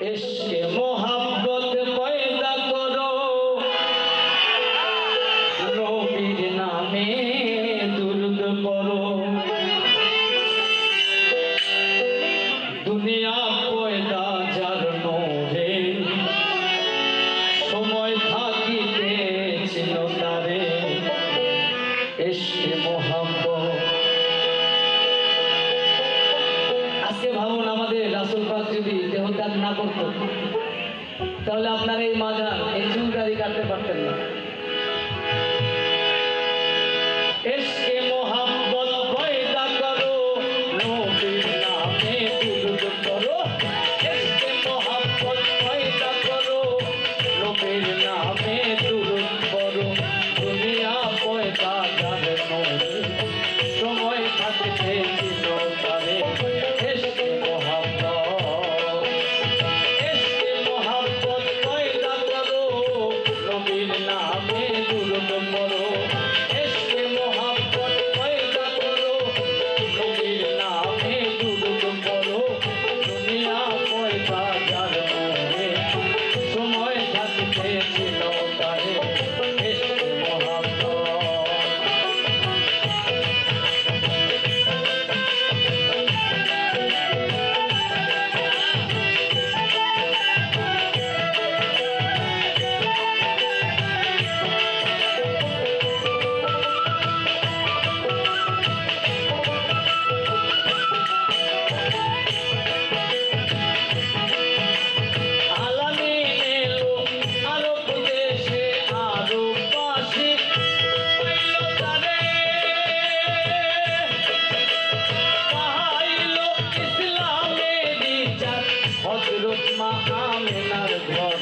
ইশকে মোহাব্বত পয়দা করো। নবীর নামে দুরুদ পড়ো। দুনিয়া তাহলে আপনার এই মাজার Lord.